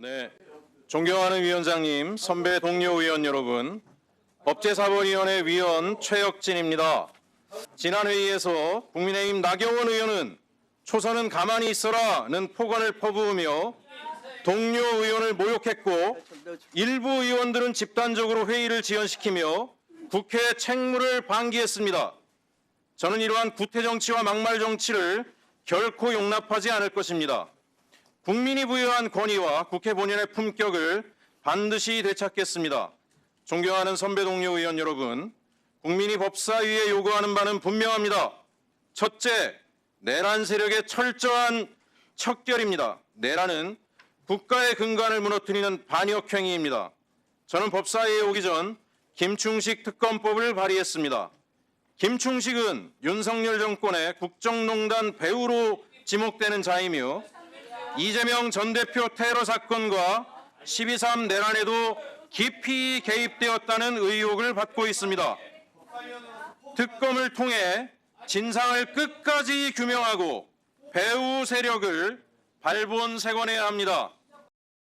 네, 존경하는 위원장님, 선배 동료 의원 여러분, 법제사법위원회 위원 최혁진입니다. 지난 회의에서 국민의힘 나경원 의원은 초선은 가만히 있어라는 폭언을 퍼부으며 동료 의원을 모욕했고 일부 의원들은 집단적으로 회의를 지연시키며 국회 책무를 방기했습니다. 저는 이러한 구태 정치와 막말 정치를 결코 용납하지 않을 것입니다. 국민이 부여한 권위와 국회 본연의 품격을 반드시 되찾겠습니다. 존경하는 선배 동료 의원 여러분, 국민이 법사위에 요구하는 바는 분명합니다. 첫째, 내란 세력의 철저한 척결입니다. 내란은 국가의 근간을 무너뜨리는 반역 행위입니다. 저는 법사위에 오기 전 김충식 특검법을 발의했습니다. 김충식은 윤석열 정권의 국정농단 배우로 지목되는 자이며 이재명 전 대표 테러 사건과 12.3 내란에도 깊이 개입되었다는 의혹을 받고 있습니다. 특검을 통해 진상을 끝까지 규명하고 배후 세력을 발본색원해야 합니다.